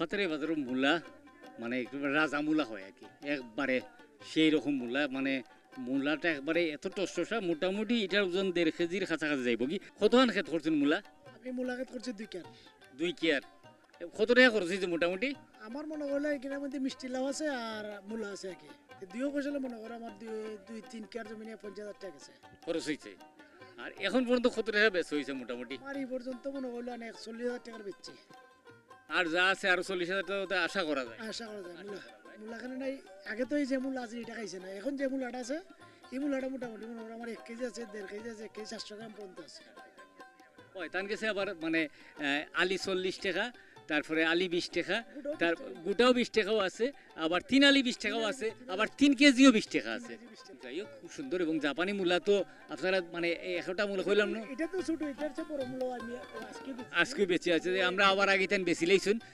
ফাতারে বাজারের মূলা মানে রাজা মূলা হয় আর কি। একবারে সেই রকম মূলা মানে মূলাটা একবারে এত টসটসা মোটামুটি এটার ওজন দেড় কেজির কাছাকাছি যাইব কি? কতখান খেত করছেন মূলা? আমি মোলাকাত করছি দুই ক্যান দুই কেয়ার। কত টাকা খরচ হয়েছে মোটামুটি? আমার মনে করলে এখানের মধ্যে মিষ্টি লাউ আছে আর মূলা আছে আর কি। দুইও ফসলে মনে করো আমার দুই দুই তিন কেয়ার জমিনে পঞ্চাশ হাজার টাকা গেছে খরচ হয়েছে আর এখন পর্যন্ত কত টাকা বেশ হয়েছে মোটামুটি? আমার এই পর্যন্ত মনে করলে অনেক চল্লিশ হাজার টাকার বেচছি। আর যা আছে আরও চল্লিশ হাজার টাকা আশা করা যায়। আশা করা যায়। মূলা মূলাখানে নাই আগে তো এই যে মূলা আছে এটা খাইছে না। এখন যে মূলাটা আছে এই মূলাটা মোটামুটি মনে আমার এক কেজি আছে দেড় কেজি আছে এক কেজি গ্রাম পর্যন্ত আছে। ওই তার কাছে আবার মানে আলি চল্লিশ টাকা তারপরে আলি বিশ টাকা তার গোটাও বিশ টাকাও আছে আবার তিন আলি বিশ টাকাও আছে আবার তিন কেজিও বিশ টাকা আছে। যাই হোক খুব সুন্দর এবং জাপানি মূলা তো আপনারা মানে একটা মূলা কইলাম না? এটা তো ছোট এটার চেয়ে বড় মূল্য আমি আজকে বেঁচে আছে আমরা আবার আগে তেন বেশি লইছুন